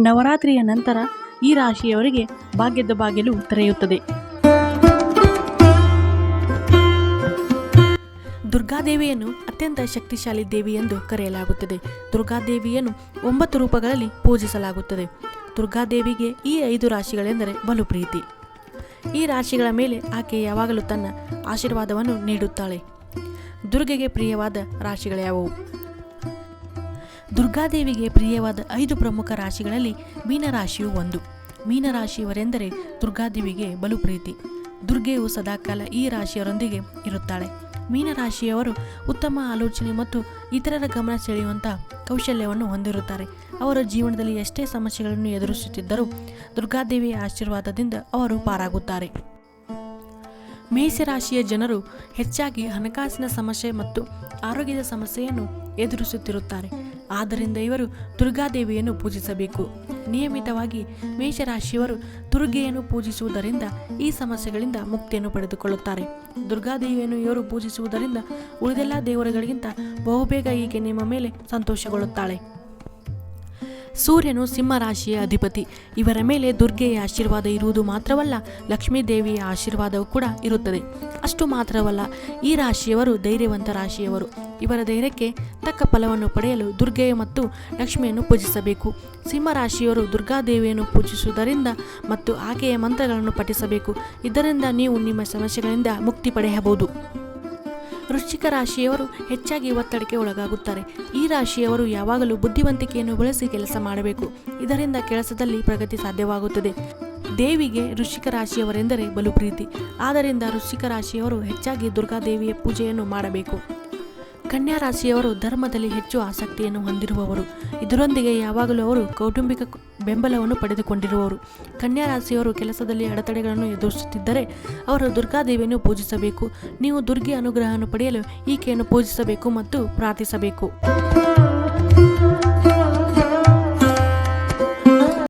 ನವರಾತ್ರಿಯ ನಂತರ ಈ ರಾಶಿಯವರಿಗೆ ಭಾಗ್ಯದ ಬಾಗಿಲು ತೆರೆಯುತ್ತದೆ. ದುರ್ಗಾದೇವಿಯನ್ನು ಅತ್ಯಂತ ಶಕ್ತಿಶಾಲಿ ದೇವಿ ಎಂದು ಕರೆಯಲಾಗುತ್ತದೆ. ದುರ್ಗಾದೇವಿಯನ್ನು ಒಂಬತ್ತು ರೂಪಗಳಲ್ಲಿ ಪೂಜಿಸಲಾಗುತ್ತದೆ. ದುರ್ಗಾದೇವಿಗೆ ಈ ಐದು ರಾಶಿಗಳೆಂದರೆ ಬಲು ಪ್ರೀತಿ. ಈ ರಾಶಿಗಳ ಮೇಲೆ ಆಕೆ ಯಾವಾಗಲೂ ತನ್ನ ಆಶೀರ್ವಾದವನ್ನು ನೀಡುತ್ತಾಳೆ. ದುರ್ಗೆಗೆ ಪ್ರಿಯವಾದ ರಾಶಿಗಳ್ಯಾವುವು? ದುರ್ಗಾದೇವಿಗೆ ಪ್ರಿಯವಾದ ಐದು ಪ್ರಮುಖ ರಾಶಿಗಳಲ್ಲಿ ಮೀನರಾಶಿಯು ಒಂದು. ಮೀನರಾಶಿಯವರೆಂದರೆ ದುರ್ಗಾದೇವಿಗೆ ಬಲು ಪ್ರೀತಿ. ದುರ್ಗೆಯು ಸದಾಕಾಲ ಈ ರಾಶಿಯವರೊಂದಿಗೆ ಇರುತ್ತಾಳೆ. ಮೀನರಾಶಿಯವರು ಉತ್ತಮ ಆಲೋಚನೆ ಮತ್ತು ಇತರರ ಗಮನ ಸೆಳೆಯುವಂಥ ಕೌಶಲ್ಯವನ್ನು ಹೊಂದಿರುತ್ತಾರೆ. ಅವರ ಜೀವನದಲ್ಲಿ ಎಷ್ಟೇ ಸಮಸ್ಯೆಗಳನ್ನು ಎದುರಿಸುತ್ತಿದ್ದರೂ ದುರ್ಗಾದೇವಿಯ ಆಶೀರ್ವಾದದಿಂದ ಅವರು ಪಾರಾಗುತ್ತಾರೆ. ಮೇಷರಾಶಿಯ ಜನರು ಹೆಚ್ಚಾಗಿ ಹಣಕಾಸಿನ ಸಮಸ್ಯೆ ಮತ್ತು ಆರೋಗ್ಯದ ಸಮಸ್ಯೆಯನ್ನು ಎದುರಿಸುತ್ತಿರುತ್ತಾರೆ. ಆದ್ದರಿಂದ ಇವರು ದುರ್ಗಾದೇವಿಯನ್ನು ಪೂಜಿಸಬೇಕು. ನಿಯಮಿತವಾಗಿ ಮೇಷರಾಶಿಯವರು ದುರ್ಗೆಯನ್ನು ಪೂಜಿಸುವುದರಿಂದ ಈ ಸಮಸ್ಯೆಗಳಿಂದ ಮುಕ್ತಿಯನ್ನು ಪಡೆದುಕೊಳ್ಳುತ್ತಾರೆ. ದುರ್ಗಾದೇವಿಯನ್ನು ಇವರು ಪೂಜಿಸುವುದರಿಂದ ಉಳಿದೆಲ್ಲ ದೇವರುಗಳಿಗಿಂತ ಬಹುಬೇಗ ಈಕೆ ನಿಮ್ಮ ಮೇಲೆ ಸಂತೋಷಗೊಳ್ಳುತ್ತಾಳೆ. ಸೂರ್ಯನು ಸಿಂಹರಾಶಿಯ ಅಧಿಪತಿ. ಇವರ ಮೇಲೆ ದುರ್ಗೆಯ ಆಶೀರ್ವಾದ ಇರುವುದು ಮಾತ್ರವಲ್ಲ ಲಕ್ಷ್ಮೀ ದೇವಿಯ ಆಶೀರ್ವಾದವೂ ಕೂಡ ಇರುತ್ತದೆ. ಅಷ್ಟು ಮಾತ್ರವಲ್ಲ, ಈ ರಾಶಿಯವರು ಧೈರ್ಯವಂತ ರಾಶಿಯವರು. ಇವರ ಧೈರ್ಯಕ್ಕೆ ತಕ್ಕ ಫಲವನ್ನು ಪಡೆಯಲು ದುರ್ಗೆಯ ಮತ್ತು ಲಕ್ಷ್ಮಿಯನ್ನು ಪೂಜಿಸಬೇಕು. ಸಿಂಹರಾಶಿಯವರು ದುರ್ಗಾದೇವಿಯನ್ನು ಪೂಜಿಸುವುದರಿಂದ ಮತ್ತು ಆಕೆಯ ಮಂತ್ರಗಳನ್ನು ಪಠಿಸಬೇಕು. ಇದರಿಂದ ನೀವು ನಿಮ್ಮ ಸಮಸ್ಯೆಗಳಿಂದ ಮುಕ್ತಿ ಪಡೆಯಬಹುದು. ವೃಶ್ಚಿಕ ರಾಶಿಯವರು ಹೆಚ್ಚಾಗಿ ಒತ್ತಡಕ್ಕೆ ಒಳಗಾಗುತ್ತಾರೆ. ಈ ರಾಶಿಯವರು ಯಾವಾಗಲೂ ಬುದ್ಧಿವಂತಿಕೆಯನ್ನು ಬಳಸಿ ಕೆಲಸ ಮಾಡಬೇಕು. ಇದರಿಂದ ಕೆಲಸದಲ್ಲಿ ಪ್ರಗತಿ ಸಾಧ್ಯವಾಗುತ್ತದೆ. ದೇವಿಗೆ ವೃಶ್ಚಿಕ ರಾಶಿಯವರೆಂದರೆ ಬಲು ಪ್ರೀತಿ. ಆದ್ದರಿಂದ ವೃಶ್ಚಿಕ ರಾಶಿಯವರು ಹೆಚ್ಚಾಗಿ ದುರ್ಗಾದೇವಿಯ ಪೂಜೆಯನ್ನು ಮಾಡಬೇಕು. ಕನ್ಯಾ ರಾಶಿಯವರು ಧರ್ಮದಲ್ಲಿ ಹೆಚ್ಚು ಆಸಕ್ತಿಯನ್ನು ಹೊಂದಿರುವವರು. ಇದರೊಂದಿಗೆ ಯಾವಾಗಲೂ ಅವರು ಕೌಟುಂಬಿಕ ಬೆಂಬಲವನ್ನು ಪಡೆದುಕೊಂಡಿರುವವರು ಕನ್ಯಾ ರಾಶಿಯವರು ಕೆಲಸದಲ್ಲಿ ಅಡೆತಡೆಗಳನ್ನು ಎದುರಿಸುತ್ತಿದ್ದರೆ ಅವರು ದುರ್ಗಾದೇವಿಯನ್ನು ಪೂಜಿಸಬೇಕು. ನೀವು ದುರ್ಗೆ ಅನುಗ್ರಹವನ್ನು ಪಡೆಯಲು ಈಕೆಯನ್ನು ಪೂಜಿಸಬೇಕು ಮತ್ತು ಪ್ರಾರ್ಥಿಸಬೇಕು.